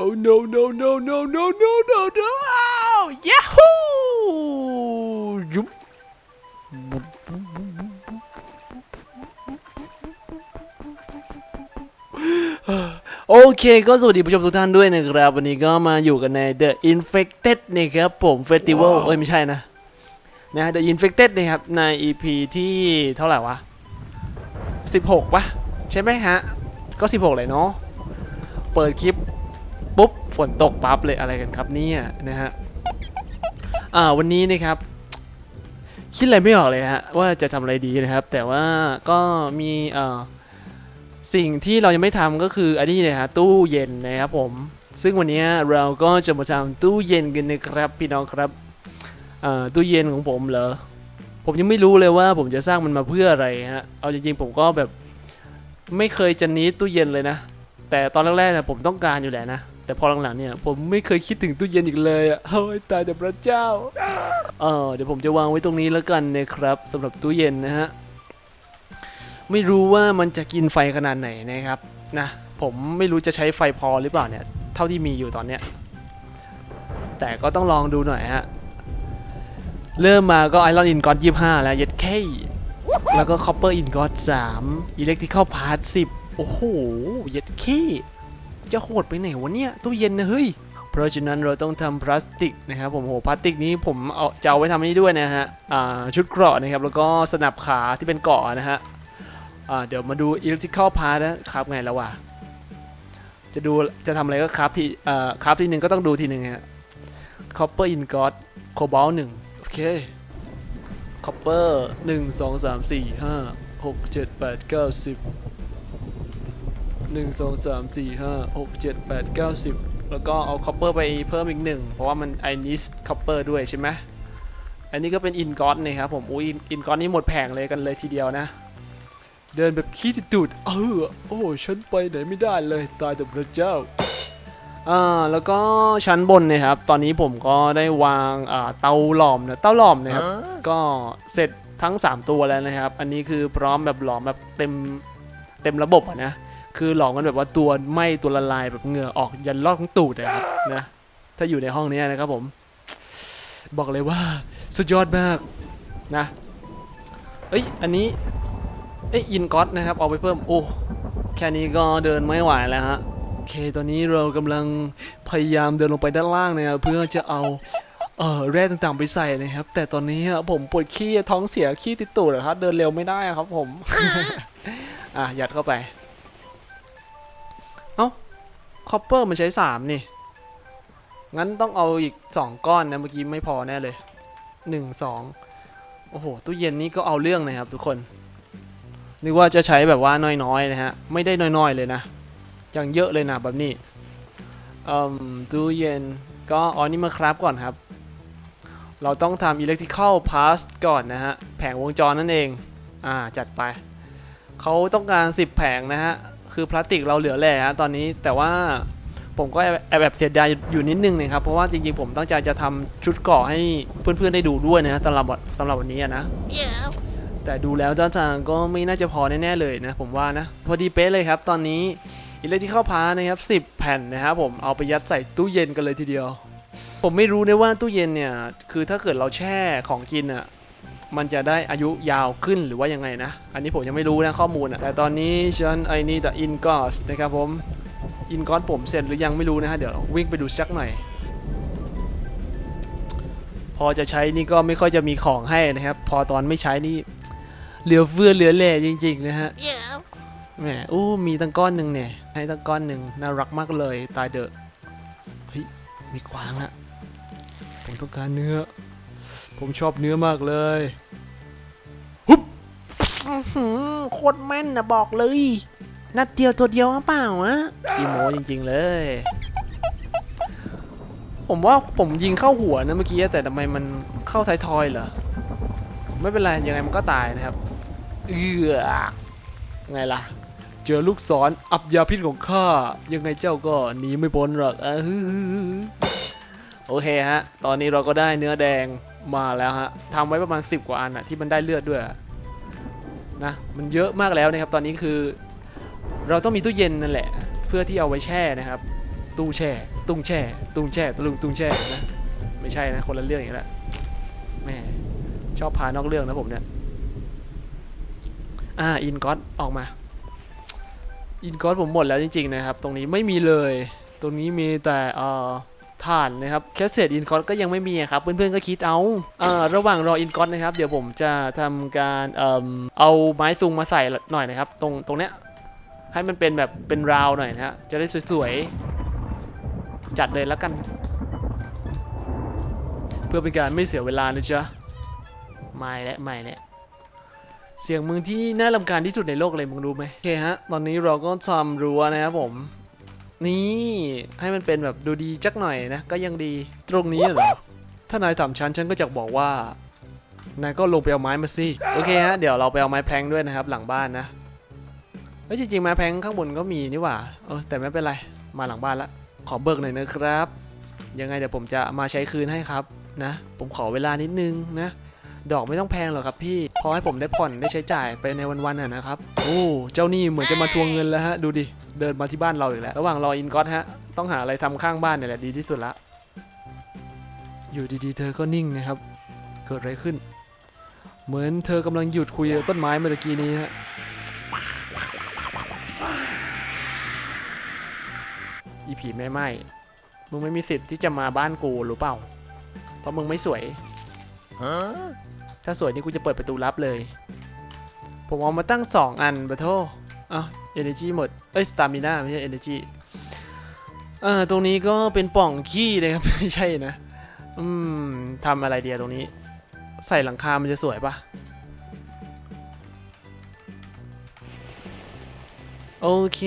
Oh no no no no no no no no Yahoo ยุบโอเคก็สวัสดีผู้ชมทุกท่านด้วยนะครับ วันนี้ก็มาอยู่กันใน The Infected นะครับผม Festival เอ้ยไม่ใช่นะนะ The Infected นะครับ ใน EP ที่เท่าไหร่วะ 16ปะใช่ไหมฮะ ก็ 16 เลยเนาะเปิดคลิป ปุ๊บฝนตกปั๊บเลยอะไรกันครับเนี่ยนะฮะอ่าวันนี้นะครับคิดอะไรไม่ออกเลยฮะว่าจะทำอะไรดีนะครับ แต่ว่าก็มีเอ่อสิ่งที่เรายังไม่ทำก็คืออันนี้เลยฮะตู้เย็นนะครับผมซึ่งวันนี้เราก็จะมาทำตู้เย็นกันนะครับพี่น้องครับอ่อตู้เย็นของผมเหรอผมยังไม่รู้เลยว่าผมจะสร้างมันมาเพื่ออะไรฮะเอาจริงๆผมก็แบบไม่เคยจะนิดตู้เย็นเลยนะ แต่ตอนแรกๆนี่ยผมต้องการอยู่แหละนะ แต่พอหลังๆเนี่ยผมไม่เคยคิดถึงตู้เย็นอีกเลยอะเฮ้ยตายแต่พระเจ้าเออเดี๋ยวผมจะวางไว้ตรงนี้แล้วกันนะครับสำหรับตู้เย็นนะฮะไม่รู้ว่ามันจะกินไฟขนาดไหนนะครับนะผมไม่รู้จะใช้ไฟพอหรือเปล่าเนี่ยเท่าที่มีอยู่ตอนเนี้ยแต่ก็ต้องลองดูหน่อยฮะเริ่มมาก็ไอรอนอินกอตยี่ห้าแล้วเย็ดเคแล้วก็คอปเปอร์อินกอตสามอิเล็กทริคอลพาร์ทสิบโอ้โหเย็ดเค จะโหดไปไหนวะเนี่ยตู้เย็นนะเฮ้ยเพราะฉะนั้นเราต้องทำพลาสติกนะครับผมโหพลาสติกนี้ผมเอาจะเอาไว้ทำนี้ด้วยนะฮะอ่าชุดเกราะนะครับแล้วก็สนับขาที่เป็นเกาะนะฮะอ่าเดี๋ยวมาดู electrical part นะครับไงแล้ววะจะดูจะทำอะไรก็ครับที่อ่าครับทีหนึ่งก็ต้องดูทีหนึ่งฮะ copper ingot cobalt หนึ่งโอเค copper หนึ่งสองสามสี่ห้าหกเจ็ดแปดเก้าสิบ หนึ่งสองสามสี่ห้าหกเจ็ดแปดเก้าสิบแล้วก็เอาคอปเปอร์ไปเพิ่มอีกหนึ่งเพราะว่ามันไอนิสคอปเปอร์ด้วยใช่ไหมอันนี้ก็เป็นอินกอตนะครับผมอุ้ยอินกอตนี่หมดแผงเลยกันเลยทีเดียวนะ เดินแบบขี้ติดตูดเออโอ้ฉันไปไหนไม่ได้เลยตายแต่พระเจ้าอ่าแล้วก็ชั้นบนนะครับ ตอนนี้ผมก็ได้วางอ่าเตาหลอมนะเตาหลอมนะครับก็เสร็จทั้ง 3 ตัวแล้วนะครับ อันนี้คือพร้อมแบบหลอมแบบเต็มเต็มระบบอะนะ คือหลอมกันแบบว่าตัวไหม้ตัวละลายแบบเหงื่อออกยันลอดของตูดเลยครับนะถ้าอยู่ในห้องนี้นะครับผม บอกเลยว่าสุดยอดมากนะเอ้ยอันนี้เอ้ยอินก็อตนะครับเอาไปเพิ่มโอ้แค่นี้ก็เดินไม่ไหวแล้วฮะโอเคตอนนี้เรากำลังพยายามเดินลงไปด้านล่างนะครับเพื่อจะเอาเออแร่ต่างๆไปใส่นะครับ แต่ตอนนี้ผมปวดขี้ท้องเสียขี้ติดตูดอะครับเดินเร็วไม่ได้ครับผม อะยัดเข้าไป คอปเปอร์มันใช้3นี่ งั้นต้องเอาอีก2ก้อนนะเมื่อกี้ไม่พอแน่เลย1 2โอ้โห ตู้เย็นนี้ก็เอาเรื่องนะครับทุกคน นึกว่าจะใช้แบบว่าน้อยๆนะฮะ ไม่ได้น้อยๆเลยนะย่างเยอะเลยนะแบบนี้อ่มตู้เย็นก็อ๋อนี่มาครับก่อนครับ เราต้องทำ electrical pass ก่อนนะฮะ แผงวงจรนั่นเอง อ่า จัดไป เขาต้องการ 10 แผงนะฮะ คือพลาสติกเราเหลือแหล่ฮะตอนนี้แต่ว่าผมก็แอบแอบแบบเสียดายอยู่นิดนึงนะครับ เพราะว่าจริงๆ ผมตั้งใจจะทำชุดเกราะให้เพื่อนๆ ได้ดูด้วยนะสำหรับวันสำหรับวันนี้อะนะแต่ดูแล้วท่าทางก็ไม่น่าจะพอแน่ๆเลยนะ ผมว่านะ พอดีเป๊ะเลยครับตอนนี้อิเล็กทริคอลพานะครับ 10 แผ่นนะครับผมเอาไปยัดใส่ตู้เย็นกันเลยทีเดียว ผมไม่รู้นะว่าตู้เย็นเนี่ย คือถ้าเกิดเราแช่ของกินอะ มันจะได้อายุยาวขึ้นหรือว่ายังไงนะ อันนี้ผมยังไม่รู้นะข้อมูลอะแต่ตอนนี้ฉันไอ้นี่แต่อินกอสนะครับผมอินกอสผมเสร็จหรือยังไม่รู้นะฮะเดี๋ยววิ่งไปดูสักหน่อย พอจะใช้นี่ก็ไม่ค่อยจะมีของให้นะครับ พอตอนไม่ใช้นี่เหลือเฟือเหลือแหล่จริงๆนะฮะแหมอู้มีตั้งก้อนหนึ่งเนี่ยให้ตั้งก้อนหนึ่งน่ารักมากเลยตายเดอะเฮ้ยมีกวางอะผมต้องการเนื้อ ผมชอบเนื้อมากเลยอื้อหือโคตรแม่นนะบอกเลย นัดเดียวตัวเดียวหรือเปล่าวะขี้โม้จริง ๆ เลย ผมว่าผมยิงเข้าหัวนะเมื่อกี้แต่ทำไมมันเข้าท้ายทอยเหรอ ไม่เป็นไร ยังไงมันก็ตายนะครับ เอือไงล่ะ เจอลูกศรอับยาพิษของข้า ยังไงเจ้าก็หนีไม่พ้นหรอกอะฮึโอเคฮะ ตอนนี้เราก็ได้เนื้อแดง มาแล้วฮะทำไว้ประมาณ 10 กว่าอันอะที่มันได้เลือดด้วยนะมันเยอะมากแล้วนะครับ ตอนนี้คือ เราต้องมีตู้เย็นนั่นแหละ เพื่อที่เอาไว้แช่นะครับ ตู้แช่ ตุ้งแช่ ตุ้งแช่ตะลุงตุ้งแช่นะไม่ใช่นะคนละเรื่องอีกแล้วแม่ชอบพานอกเรื่องนะผมเนี่ยอ่าอินก็อตออกมาอินก็อตผมหมดแล้วจริงๆนะครับ ตรงนี้ไม่มีเลย ตรงนี้มีแต่เอ่อ ถ่านนะครับแคสเซตอินก็อตก็ยังไม่มีครับ เพื่อนๆก็คิดเอาเอ่อระหว่างรออินก็อตนะครับ เดี๋ยวผมจะทำการเอ่มเอาไม้ซุงมาใส่หน่อยนะครับ ตรงตรงเนี้ยให้มันเป็นแบบเป็นราวหน่อยนะฮะจะได้สวยๆ จัดเลยแล้วกัน เพื่อเป็นการไม่เสียเวลานะจ๊ะไม่และไม่และเสียงมึงที่น่ารำคาญที่สุดในโลกเลยมึงรู้ไหมโอเคฮะ ตอนนี้เราก็ทำรั้วนะครับผม นี่ให้มันเป็นแบบดูดีจักหน่อยนะก็ยังดีตรงนี้เหรอถ้านายถามฉันฉันก็จะบอกว่านายก็ลงไปเอาไม้มาสิโอเคฮะเดี๋ยวเราไปเอาไม้แพลงด้วยนะครับ หลังบ้านนะเฮ้ยจริงๆไม้แพลงข้างบนก็มีนี่หว่าเออแต่ไม่เป็นไรมาหลังบ้านละขอเบิกหน่อยนะครับ ยังไงเดี๋ยวผมจะมาใช้คืนให้ครับนะ ผมขอเวลานิดนึงนะดอกไม่ต้องแพงหรอกครับพี่พอให้ผมได้ผ่อนได้ใช้จ่ายไปในวันๆน่ะนะครับโอ้เจ้านี่เหมือนจะมาทวงเงินแล้วฮะดูดิ เดินมาที่บ้านเราอีกแล้ว ระหว่างรออินก็อตฮะ ต้องหาอะไรทำข้างบ้านเนี่ยแหละดีที่สุดละ อยู่ดีๆ เธอก็นิ่งนะครับ เกิดอะไรขึ้น เหมือนเธอกำลังหยุดคุยกับต้นไม้เมื่อตะกี้นี้ฮะอีผีแม่ไม้มึงไม่มีสิทธิ์ที่จะมาบ้านกูหรือเปล่า เพราะมึงไม่สวย ถ้าสวยนี่กูจะเปิดประตูลับเลย ผมเอามาตั้ง2อันบะโท อ้าวเอเนจีหมด เอ้ยสตามิน่าไม่ใช่เอเนจีเออตรงนี้ก็เป็นปล่องขี้เลยครับ ไม่ใช่นะ อืมทำอะไรเดียตรงนี้ ใส่หลังคา มันจะสวยปะโอเค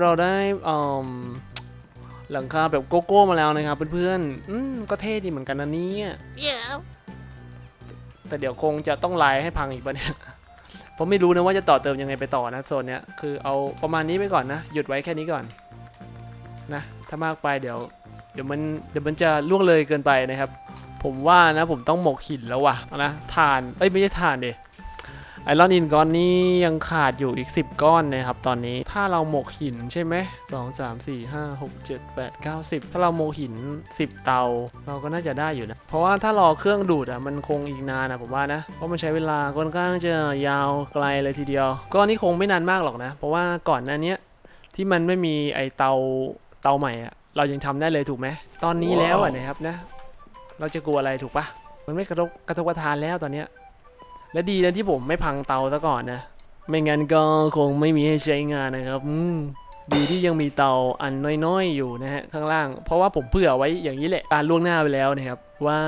เราได้อืมหลังคาแบบโกโก้มาแล้วนะครับเพื่อนๆอืมก็เท่ดีเหมือนกันนะเนี่ย Yeah. แต่เดี๋ยวคงจะต้องไลน์ให้พังอีกปะเนี่ย ผมไม่รู้นะว่าจะต่อเติมยังไงไปต่อนะโซนเนี้ยคือเอาประมาณนี้ไปก่อนนะ หยุดไว้แค่นี้ก่อนนะถ้ามากไปเดี๋ยว เดี๋ยวมันเดี๋ยวมันจะล่วงเลยเกินไปนะครับ ผมว่านะผมต้องหมกหินแล้วว่ะนะฐานเอ้ยไม่ใช่ฐานเด ไอรอนอินก้อนนี้ยังขาดอยู่อีก 10 ก้อนนะครับตอนนี้ถ้าเราหมกหินใช่ไหมสองสามสี่ห้าหกเจ็ดแปดเก้าสิบถ้าเราหมกหิน 10 เตา เราก็น่าจะได้อยู่นะ เพราะว่าถ้ารอเครื่องดูดอะมันคงอีกนานนะผมว่านะเพราะมันใช้เวลาค่อนข้างจะยาวไกลเลยทีเดียว ก็นี่คงไม่นานมากหรอกนะ เพราะว่าก่อนหน้าเนี้ยที่มันไม่มีไอเตาเตาใหม่อะเรายังทำได้เลยถูกไหมตอนนี้แล้วอะนะครับนะ เราจะกลัวอะไรถูกปะมันไม่กระทบกระทบกระทานแล้วตอนเนี้ย และดีนะที่ผมไม่พังเตาซะก่อนนะ ไม่งั้นก็คงไม่มีให้ใช้งานนะครับดีที่ยังมีเตาอันน้อยๆอยู่นะฮะข้างล่าง เพราะว่าผมเผื่อไว้อย่างนี้แหละการล่วงหน้าไปแล้วนะครับ ว่า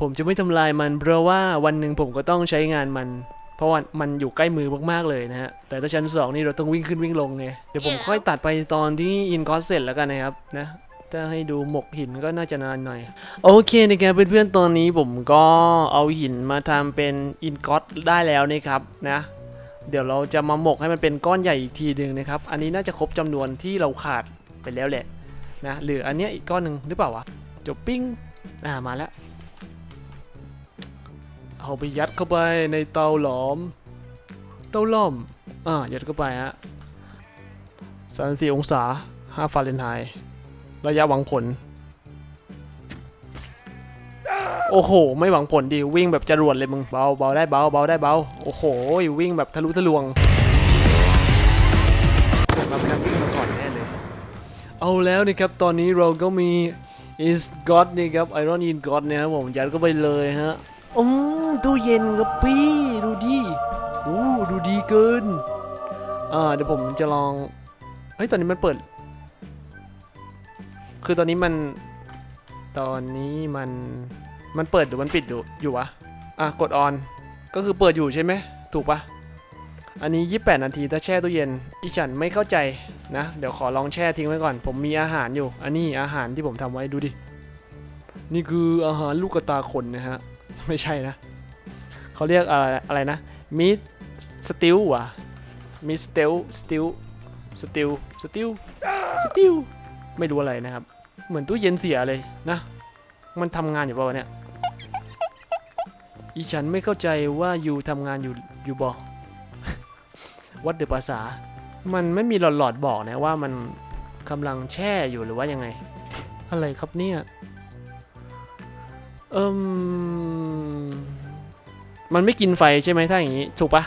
ผมจะไม่ทำลายมัน เพราะว่าวันหนึ่งผมก็ต้องใช้งานมัน เพราะว่ามันอยู่ใกล้มือมากๆเลยนะฮะแต่ถ้าชั้นสองนี่เราต้องวิ่งขึ้นวิ่งลงไงเดี๋ยวผมค่อยตัดไปตอนที่อินคอสเสร็จแล้วกันนะครับนะ จะให้ดูหมกหินก็น่าจะนานหน่อย โอเคนะครับเพื่อนๆตอนนี้ผมก็เอาหินมาทำเป็นอินก็อตได้แล้วนะครับนะเดี๋ยวเราจะมาหมกให้มันเป็นก้อนใหญ่อีกทีหนึ่งนะครับ อันนี้น่าจะครบจำนวนที่เราขาดไปแล้วแหละนะหรืออันเนี้ยอีกก้อนหนึ่งหรือเปล่าวะจบปิ้งอ่ามาแล้ว เอาไปยัดเข้าไปในเตาหลอม เตาหลอมอ่ายัดเข้าไปฮะสามสี่องศาห้าฟาเรนไฮต์ ระยะหวังผล โอ้โห ไม่หวังผลดีวิ่งแบบจรวดเลยมึงเบาเบาได้เบาเบาได้เบาโอ้โหวิ่งแบบทะลุทะลวงเราไปทำวิ่งมาก่อนแน่เลยเอาแล้วนะครับตอนนี้เราก็มี is god นี่ครับ iron in god เนี่ยครับผมยัดเข้าไปเลยฮะอืมตู้เย็นครับพี่ดูดิอู้ดูดีเกินอ่าเดี๋ยวผมจะลองเฮ้ยตอนนี้มันเปิด คือตอนนี้มัน ตอนนี้มัน มันเปิดหรือมันปิดอยู่ อยู่วะ อะ กดออน ก็คือเปิดอยู่ใช่ไหม ถูกปะอันนี้ 28 นาที ถ้าแช่ตู้เย็น อีฉันไม่เข้าใจนะ เดี๋ยวขอลองแช่ทิ้งไว้ก่อน ผมมีอาหารอยู่ อันนี้อาหารที่ผมทำไว้ดูดิ นี่คืออาหารลูกกระตาคนนะฮะ ไม่ใช่นะ เขาเรียกอะไรอะไรนะ มิสติลวะมิสติลสติลสติลสติลสติลไม่รู้อะไรนะครับ เหมือนตู้เย็นเสียเลยนะ มันทำงานอยู่เปล่าวเนี่ยอีฉันไม่เข้าใจว่าอยู่ทำงานอยู่อยู่บอวัดเดือภาษา มันไม่มีหลอดๆบอกนะว่ามันกำลังแช่อยู่หรือว่ายังไง อะไรครับเนี่ยเอิมมันไม่กินไฟใช่ไหมถ้าอย่างนี้ ถูกปะ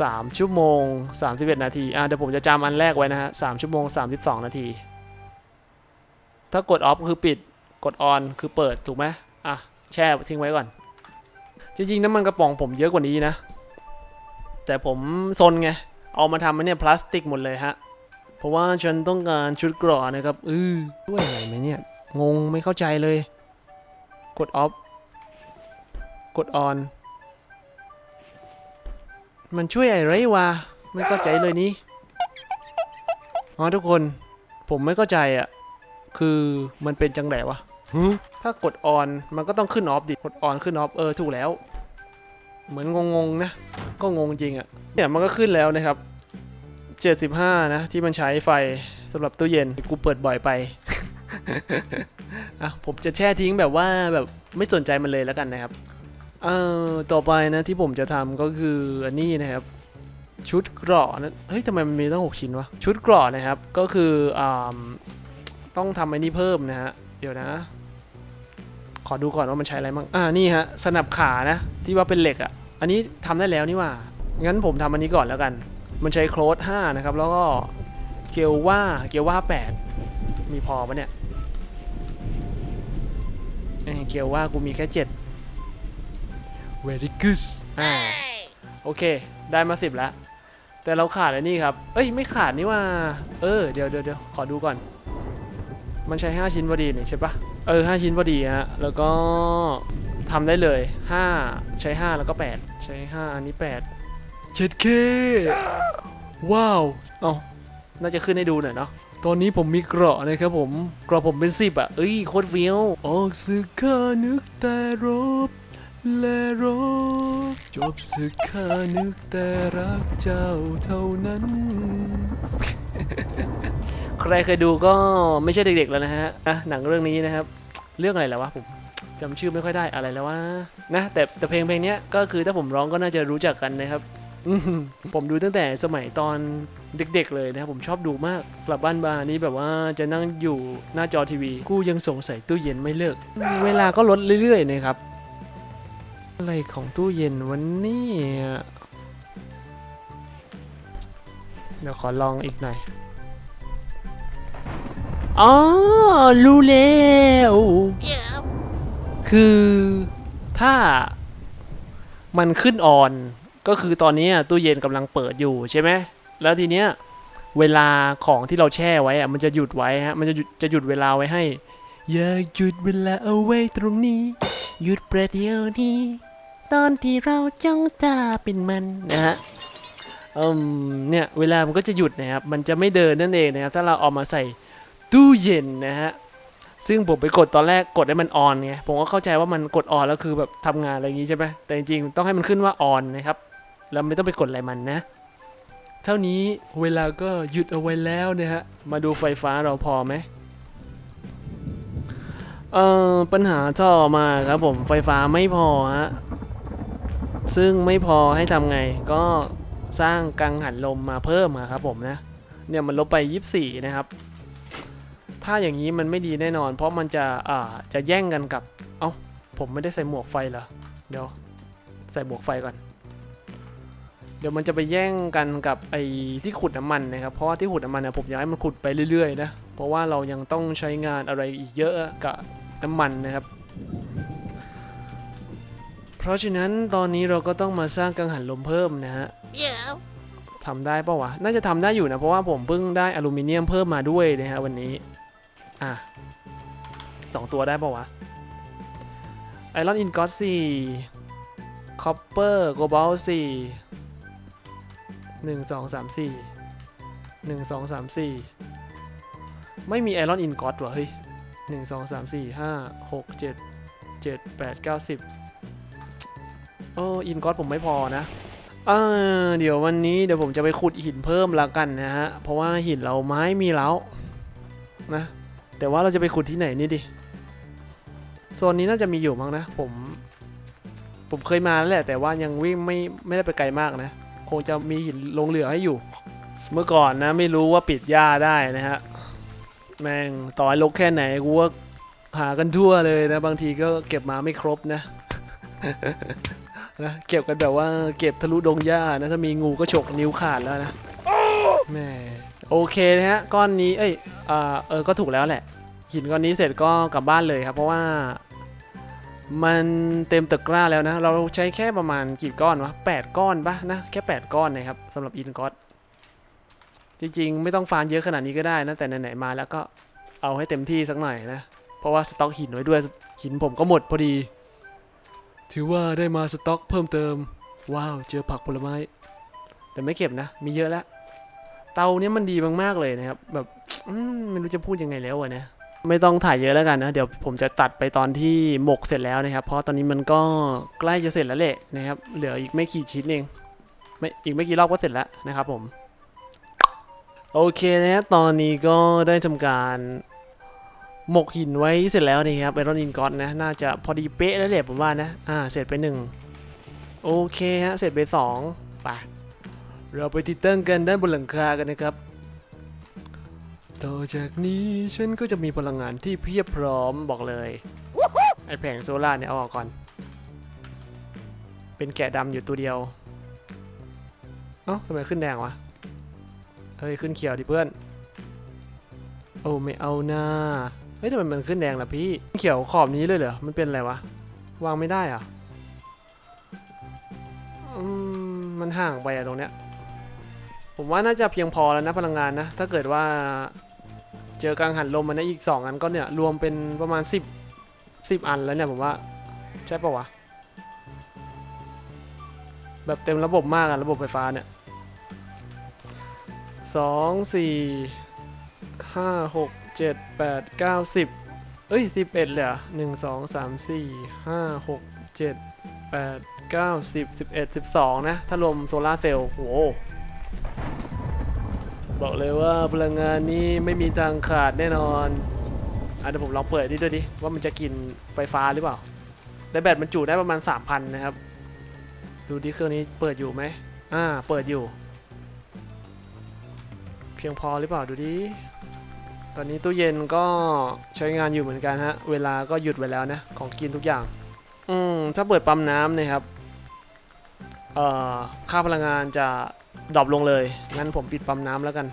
สามชั่วโมงสามสิบเอ็ดนาที อะเดี๋ยวผมจะจำอันแรกไว้นะฮะสามชั่วโมงสามสิบสองนาที ถ้ากดออฟคือปิด กดออนคือเปิดถูกไหมอะแช่ทิ้งไว้ก่อน จริงๆน้ำมันกระป๋องผมเยอะกว่านี้นะ แต่ผมซนไง เอามาทำมันเนี่ยพลาสติกหมดเลยฮะ เพราะว่าฉันต้องการชุดกราะนะครับอือด้วยอะไรไหมเนี่ย งงไม่เข้าใจเลย กดออฟ กดออน มันช่วยอะไรวะ ไม่เข้าใจเลยนี่ อ๋อทุกคน ผมไม่เข้าใจอะ คือมันเป็นจังไหนวะถ้ากดออนมันก็ต้องขึ้นออฟดิกดออนขึ้นออฟเออถูกแล้ว เหมือนงงๆนะ ก็งงจริงอะ่ะเนี่ยมันก็ขึ้นแล้วนะครับ 75 นะ ที่มันใช้ไฟสำหรับตู้เย็นกูเปิดบ่อยไปอะผมจะแช่ทิ้งแบบว่าแบบไม่สนใจมันเลยแล้วกันนะครับเอ่อต่อไปนะที่ผมจะทำก็คืออันนี้นะครับชุดเกราะนะเฮ้ยทำไมมันมีตั้ง6ชิ้นวะชุดเกราะนะครับ ก็คืออ่า ต้องทำไอ้นี่เพิ่มนะฮะ เดี๋ยวนะ ขอดูก่อนว่ามันใช้อะไรมั่งอ่า นี่ฮะ สนับขานะ ที่ว่าเป็นเหล็กอะ่ะ อันนี้ทำได้แล้วนี่หว่า งั้นผมทำอันนี้ก่อนแล้วกัน มันใช้โคลด5นะครับ แล้วก็เกลว่า เกลว่า 8 มีพอปะเนี่ยเอ้ยเกลว่ากูมีแค่ 7 very good อ่า โอเค ได้มา 10แล้วแต่เราขาดอันนี้ครับ เอ้ย ไม่ขาดนี่ว่า เออ เดี๋ยวเดี๋ยวเดี๋ยวขอดูก่อน มันใช้ 5 ชิ้นพอดีนี่ใช่ปะเออ 5 ชิ้นพอดีฮะ แล้วก็ทำได้เลย 5 ใช้ 5 แล้วก็ 8 ใช้ 5 อันนี้8เจ็ดเคว้าว เอ้าน่าจะขึ้นให้ดูหน่อยเนาะตอนนี้ผมมีเกราะนะครับผม เกราะผมเป็นสิบอะ เอ้ยโคตรเฟี้ยวออกศึกข้านึกแต่รบและรบจบศึกข้านึกแต่รักเจ้าเท่านั้น ใครเคยดูก็ไม่ใช่เด็กๆแล้วนะฮะอะหนังเรื่องนี้นะครับ เรื่องอะไรแล้ววะผมจำชื่อไม่ค่อยได้อะไรแล้ววะนะแต่แต่เพลงเพลงนี้ก็คือถ้าผมร้องก็น่าจะรู้จักกันนะครับผมดูตั้งแต่สมัยตอนเด็ก ๆ เลยนะครับผมชอบดูมากกลับบ้านบานี้แบบว่าจะนั่งอยู่หน้าจอทีวี กูยังสงสัยตู้เย็นไม่เลิก เวลาก็ลดเรื่อย ๆ นะครับ อะไรของตู้เย็นวันนี้เดี๋ยวขอลองอีกหน่อย อ๋อ รู้แล้วคือถ้ามันขึ้นออน ก็คือตอนนี้ตู้เย็นกำลังเปิดอยู่ใช่ไหม แล้วทีเนี้ยเวลาของที่เราแช่ไว้อะมันจะหยุดไว้ฮะ มันจะหยุดจะหยุดเวลาไว้ให้ อย่าหยุดเวลาเอาไว้ตรงนี้ หยุดประเดี๋ยวนี้ตอนที่เราจ้องตาเป็นมันนะฮะอืมเนี่ยเวลามันก็จะหยุดนะครับ มันจะไม่เดินนั่นเองนะครับ ถ้าเราเอามาใส่ ตู้เย็นนะฮะ ซึ่งผมไปกดตอนแรกกดให้มันออนไง ผมก็เข้าใจว่ามันกดออนแล้วคือแบบทำงานอะไรอย่างงี้ใช่ไหมแต่จริงๆต้องให้มันขึ้นว่าออนนะครับ แล้วไม่ต้องไปกดอะไรมันนะ เท่านี้เวลาก็หยุดเอาไว้แล้วนะฮะ มาดูไฟฟ้าเราพอไหมเอ่อปัญหาต่อมาครับผมไฟฟ้าไม่พอฮะซึ่งไม่พอให้ทำไงก็สร้างกังหันลมมาเพิ่มครับผมนะ เนี่ยมันลบไป 24 นะครับ ถ้าอย่างนี้มันไม่ดีแน่นอน เพราะมันจะอ่าจะแย่งกันกับ เอ้าผมไม่ได้ใส่หมวกไฟเหรอเดี๋ยวใส่หมวกไฟก่อน เดี๋ยวมันจะไปแย่งกันกับไอ้ที่ขุดน้ำมันนะครับ เพราะว่าที่ขุดน้ำมันนะผมอยากให้มันขุดไปเรื่อยๆนะ เพราะว่าเรายังต้องใช้งานอะไรอีกเยอะกับน้ำมันนะครับ เพราะฉะนั้นตอนนี้เราก็ต้องมาสร้างกังหันลมเพิ่มนะฮะทำได้ปะวะ น่าจะทำได้อยู่นะ เพราะว่าผมเพิ่งได้อลูมิเนียมเพิ่มมาด้วยนะฮะวันนี้ อะสองตัวได้ปะวะไอรอนอินกอตสี่คอปเปอร์โกลบอลสี่หนึ่งสองสามสี่หนึ่งสองสามสี่ไม่มีไอรอนอินกอตวะเฮ้ยหนึ่งสองสามสี่ห้าหกเจ็ดเจ็ดแปดเก้าสิบโอ้อินกอตผมไม่พอนะอ่าเดี๋ยววันนี้เดี๋ยวผมจะไปขุดหินเพิ่มละกันนะฮะ เพราะว่าหินเราไม้มีแล้วนะ แต่ว่าเราจะไปขุดที่ไหนนี่ดิ โซนนี้น่าจะมีอยู่มั้งนะ ผม ผมเคยมาแล้วแหละ แต่ว่ายังวิ่งไม่ไม่ได้ไปไกลมากนะ คงจะมีหินลงเหลือให้อยู่ เมื่อก่อนนะ ไม่รู้ว่าปิดหญ้าได้นะฮะ แม่งต่อให้ลกแค่ไหนกูว่าหากันทั่วเลยนะ บางทีก็เก็บมาไม่ครบนะนะเก็บกันแบบว่าเก็บทะลุดงหญ้านะ ถ้ามีงูก็ฉกนิ้วขาดแล้วนะแม่ โอเคนะฮะก้อนนี้เอ้ยอ่าเออก็ถูกแล้วแหละ หินก้อนนี้เสร็จก็กลับบ้านเลยครับ เพราะว่า มันเต็มตะกร้าแล้วนะ เราใช้แค่ประมาณกี่ก้อนวะแปดก้อนปะนะแค่แปดก้อนนะครับสำหรับอินก็อตจริงๆ ไม่ต้องฟาร์มเยอะขนาดนี้ก็ได้นะแต่ไหนๆมาแล้วก็เอาให้เต็มที่สักหน่อยนะ เพราะว่าสต็อกหินไว้ด้วยหินผมก็หมดพอดี ถือว่าได้มาสต็อกเพิ่มเติม ว้าวเจอผักผลไม้ แต่ไม่เก็บนะ มีเยอะแล้ว เตาเนี้ยมันดีมากๆเลยนะครับ แบบไม่รู้จะพูดยังไงแล้วอะเนี่ยไม่ต้องถ่ายเยอะแล้วกันนะ เดี๋ยวผมจะตัดไปตอนที่หมกเสร็จแล้วนะครับ เพราะตอนนี้มันก็ใกล้จะเสร็จแล้วแหละนะครับ เหลืออีกไม่กี่ชิ้นเองไม่อีกไม่กี่รอบก็เสร็จแล้วนะครับผม โอเคนะตอนนี้ก็ได้ทำการหมกหินไว้เสร็จแล้วนี่ครับไอรอนอินกอตนะ น่าจะพอดีเป๊ะแล้วแหละผมว่านะ อ่า เสร็จไปหนึ่งโอเคฮะ เสร็จไปสองไป เราไปติดตั้งกันด้านบนหลังคากันนะครับ ต่อจากนี้ฉันก็จะมีพลังงานที่เพียบพร้อมบอกเลย ไอแผงโซล่าเนี่ยเอาออกก่อน เป็นแกะดำอยู่ตัวเดียว เอ้าทำไมขึ้นแดงวะ เฮ้ย ขึ้นเขียวดิเพื่อน โอ้ไม่เอาหน้า เฮ้ยทำไมมันขึ้นแดงล่ะพี่ เขียวขอบนี้เลยเหรอ มันเป็นอะไรวะ วางไม่ได้อะอืมมันห่างไปอะตรงเนี้ย ผมว่าน่าจะเพียงพอแล้วนะพลังงานนะ ถ้าเกิดว่าเจอกังหันลมมันนะอีก 2 อันก็เนี่ย รวมเป็นประมาณ 10 10 อันแล้วเนี่ยผมว่า ใช่ปะวะ แบบเต็มระบบมากอะระบบไฟฟ้าเนี่ยสองสี่ห้าหกเจ็ดแปดเก้าสิบเอ้ยสิบเอ็ดเลยเหรอหนึ่งสองสามสี่ห้าหกเจ็ดแปดเก้าสิบสิบเอ็ดสิบสองนะ ถ้ารวมโซลาเซลล์โห บอกเลยว่าพลังงานนี้ไม่มีทางขาดแน่นอนอะเดี๋ยวผมลองเปิดนี่ด้วยดิว่ามันจะกินไฟฟ้าหรือเปล่าแต่แบตมันจุได้ประมาณ 3,000 นะครับ ดูดิเครื่องนี้เปิดอยู่ไหมอ่า เปิดอยู่ เพียงพอหรือเปล่าดูดิ ตอนนี้ตู้เย็นก็ใช้งานอยู่เหมือนกันฮะ เวลาก็หยุดไปแล้วนะ ของกินทุกอย่าง อืม ถ้าเปิดปั๊มน้ำนะครับ เอ่อ ค่าพลังงานจะ ดรอปลงเลย งั้นผมปิดปั๊มน้ำแล้วกัน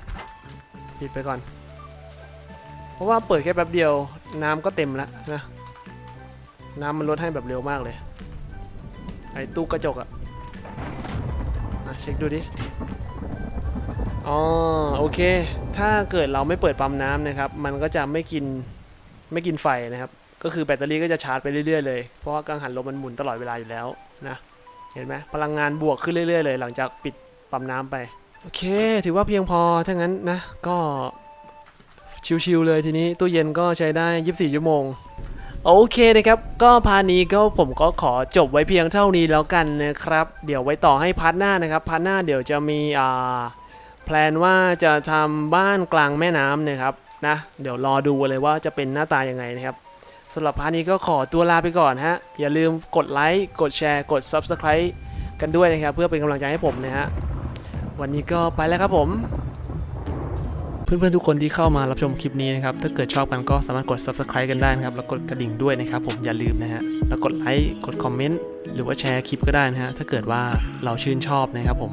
ปิดไปก่อน เพราะว่าเปิดแค่แป๊บเดียว น้ำก็เต็มแล้วนะ น้ำมันลดให้แบบเร็วมากเลย ไอ้ตู้กระจกอะอะเช็คดูดิ อ๋อโอเค ถ้าเกิดเราไม่เปิดปั๊มน้ำนะครับ มันก็จะไม่กินไม่กินไฟนะครับ ก็คือแบตเตอรี่ก็จะชาร์จไปเรื่อยๆเลย เพราะว่ากังหันลมมันหมุนตลอดเวลาอยู่แล้วนะ เห็นไหมพลังงานบวกขึ้นเรื่อยๆเลย หลังจากปิด ปั๊มน้ำไป โอเค ถือว่าเพียงพอ ถ้างั้นนะ ก็ชิวๆเลยทีนี้ตู้เย็นก็ใช้ได้ 24 ชั่วโมง โอเคนะครับ ก็พาร์ทนี้ก็ผมก็ขอจบไว้เพียงเท่านี้แล้วกันนะครับ เดี๋ยวไว้ต่อให้พาร์ทหน้านะครับ พาร์ทหน้าเดี๋ยวจะมีอ่าแพลนว่าจะทำบ้านกลางแม่น้ำนะครับนะ เดี๋ยวรอดูเลยว่าจะเป็นหน้าตายังไงนะครับสำหรับพาร์ทนี้ก็ขอตัวลาไปก่อนฮะ อย่าลืมกดไลค์ กดแชร์ กด Subscribe กันด้วยนะครับ เพื่อเป็นกำลังใจให้ผมนะฮะ วันนี้ก็ไปแล้วครับผม เพื่อนๆทุกคนที่เข้ามารับชมคลิปนี้นะครับ ถ้าเกิดชอบกันก็สามารถกด subscribe กันได้นะครับ แล้วกดกระดิ่งด้วยนะครับผมอย่าลืมนะฮะ แล้วกดไลค์ กดคอมเมนต์ หรือว่าแชร์คลิปก็ได้นะฮะ ถ้าเกิดว่าเราชื่นชอบนะครับผม